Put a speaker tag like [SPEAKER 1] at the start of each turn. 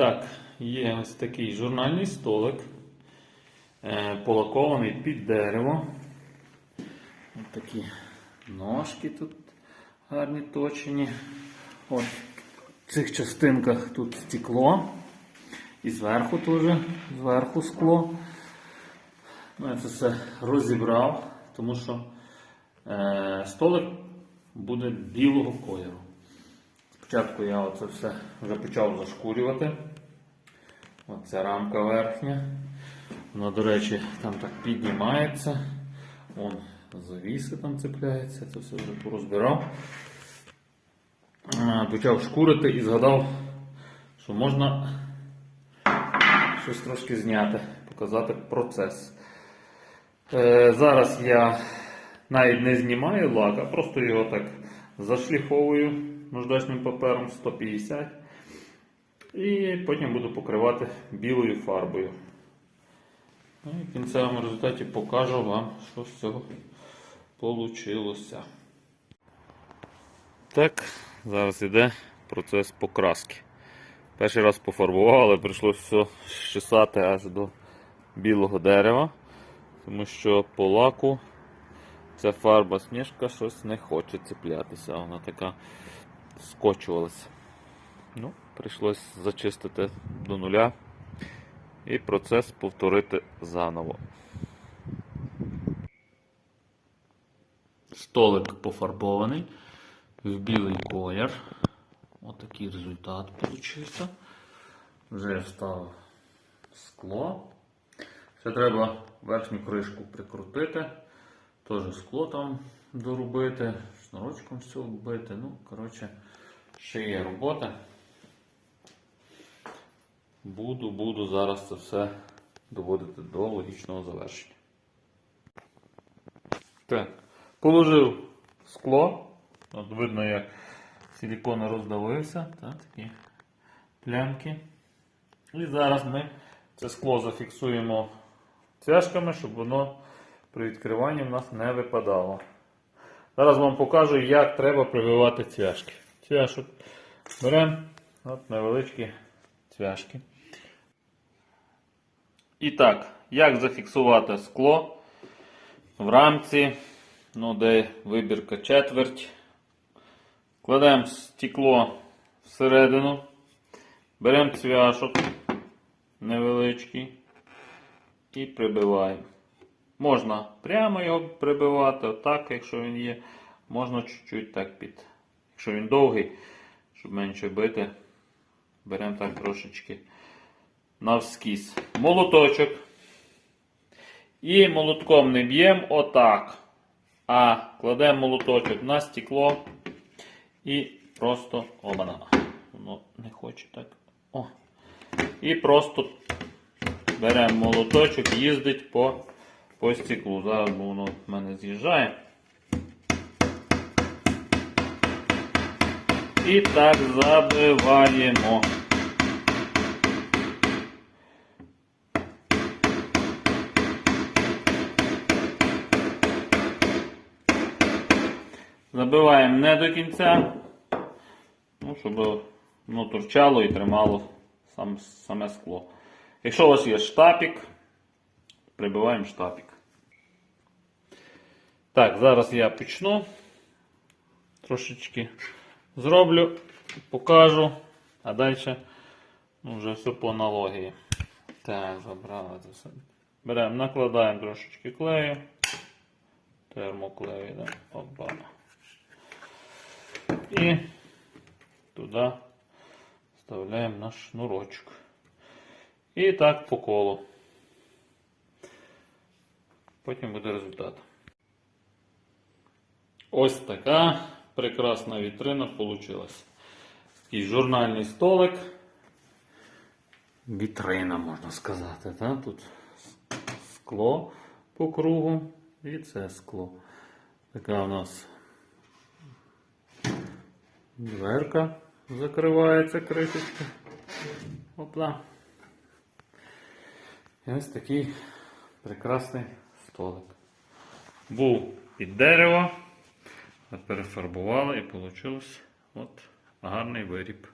[SPEAKER 1] так, є ось такий журнальний столик, е, полакований під дерево. Ось такі ножки тут гарні точені. От в цих частинках тут стекло. І зверху теж, зверху скло. Ну, я це все розібрав, тому що е, столик буде білого кольору. Спочатку я оце все вже почав зашкурювати. Оця рамка верхня. Вона, до речі, там так піднімається. Вон завіси там цепляється, це все вже порозбирав. Почав шкурити і згадав, що можна щось трошки зняти, показати процес. Е, зараз я навіть не знімаю лак, а просто його так зашліфовую наждачним папером 150 і потім буду покривати білою фарбою. Ну, і в кінцевому результаті покажу вам, що з цього вийшло. Так, зараз йде процес покраски. Перший раз пофарбував, але прийшлося все щесати аж до білого дерева, тому що по лаку ця фарба сніжка щось не хоче цеплятися, вона така скочувалася. Ну, прийшлося зачистити до нуля і процес повторити заново. Столик пофарбований в білий колір. Отакий результат вийшов. Вже я скло. Ще треба верхню кришку прикрутити. Теж скло там доробити, шнурочком все вбити. Ну, коротше, ще є робота. Буду, буду зараз це все доводити до логічного завершення. Так, положив скло. От видно, як силікон роздавився. Так, такі плямки. І зараз ми це скло зафіксуємо цяжками, щоб воно при відкриванні в нас не випадало. Зараз вам покажу, як треба прививати цвяшки. Цвяшок беремо от невеличкі цвяшки. І так, як зафіксувати скло в рамці, ну, де вибірка четверть. Кладемо стекло всередину, беремо цвяшок невеличкий і прибиваємо. Можна прямо його прибивати, отак, якщо він є. Можна чуть-чуть так під. Якщо він довгий, щоб менше бити, беремо так трошечки навскіз. Молоточок. І молотком не б'ємо отак. А кладемо молоточок на стекло і просто обана. Воно не хоче так. О. І просто беремо молоточок, їздить по, по стеклу. Зараз бо воно в мене з'їжджає. І так забиваємо. Забиваємо не до кінця, ну, щоб воно торчало і тримало сам, саме скло. Якщо у вас є штапік, прибиваємо штапік. Так, зараз я почну. Трошечки зроблю, покажу, а далі ну, вже все по аналогії. Так, забрали це все. Беремо, накладаємо трошечки клею. Термоклею, да? Опа. І туди вставляємо наш шнурочок. І так по колу. Потім буде результат. Ось така прекрасна вітрина вийшла. Такий журнальний столик. Вітрина, можна сказати. Да? Тут скло по кругу і це скло. Така у нас дверка закривається кришечка. Опла. І ось такий прекрасний столик. Був під дерево, перефарбували і вийшло от гарний виріб.